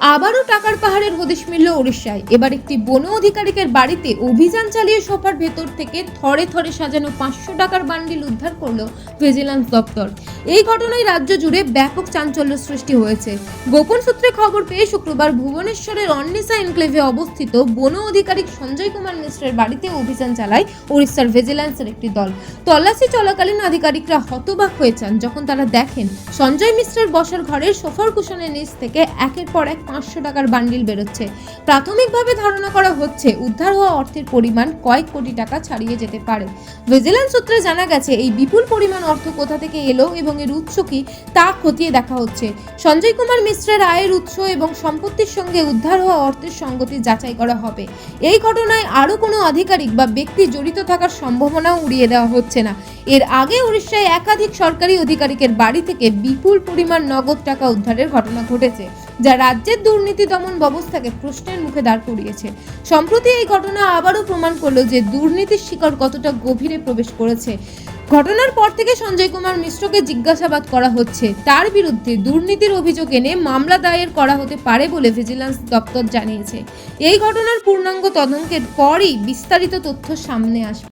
আবারও টাকার পাহাড়ের হদিশ মিলল উড়িষ্যায়। এবার একটি বন অধিকারিকের বাড়িতে অভিযান চালিয়ে সোফার ভেতর থেকে থরে থরে সাজানো পাঁচশো টাকার বান্ডিল উদ্ধার করল ভিজিলেন্স দপ্তর। এই ঘটনায় রাজ্য জুড়ে ব্যাপক চাঞ্চল্য সৃষ্টি হয়েছে। গোপন সূত্রে খবর পেয়ে শুক্রবার ভুবনেশ্বরের অন্নিসা এনক্লেভে অবস্থিত বন অধিকারিক সঞ্জয় কুমার মিশ্রের বাড়িতে অভিযান চালায় উড়িষ্যার ভিজিল্যান্সের একটি দল। তল্লাশি চলাকালীন আধিকারিকরা হতবাক হয়ে যখন তারা দেখেন সঞ্জয় মিশ্রের বসার ঘরের সোফার কুশনের নিচ থেকে একের পর এক পাঁচশো টাকার বান্ডিল বেরোচ্ছে। প্রাথমিকভাবে ধারণা করা হচ্ছে, উদ্ধার হওয়া অর্থের পরিমাণ কয়েক কোটি টাকা ছাড়িয়ে যেতে পারে। ভিজিল্যান্স সূত্রে জানা গেছে, এই বিপুল পরিমাণ অর্থ কোথা থেকে এলো এবং এর উৎস কি তা খতিয়ে দেখা হচ্ছে। সঞ্জয় কুমার মিশ্রের আয়ের উৎস এবং সম্পত্তির সঙ্গে উদ্ধার হওয়া অর্থের সঙ্গতি যাচাই করা হবে। এই ঘটনায় আরও কোনো আধিকারিক বা ব্যক্তি জড়িত থাকার সম্ভাবনাও উড়িয়ে দেওয়া হচ্ছে না। এর আগে উড়িষ্যায় একাধিক সরকারি আধিকারিকের বাড়ি থেকে বিপুল পরিমাণ নগদ টাকা উদ্ধারের ঘটনা ঘটেছে, যা রাজ্যের দুর্নীতি দমন ব্যবস্থাকে প্রশ্নের মুখে দাঁড় করিয়েছে। সম্প্রতি এই ঘটনা আবারও প্রমাণ করল যে দুর্নীতির শিকড় কতটা গভীরে প্রবেশ করেছে। ঘটনার পর থেকে সঞ্জয় কুমার মিশ্রকে জিজ্ঞাসাবাদ করা হচ্ছে। তার বিরুদ্ধে দুর্নীতির অভিযোগ এনে মামলা দায়ের করা হতে পারে বলে ভিজিলেন্স দপ্তর জানিয়েছে। এই ঘটনার পূর্ণাঙ্গ তদন্তের পরই বিস্তারিত তথ্য সামনে আসবে।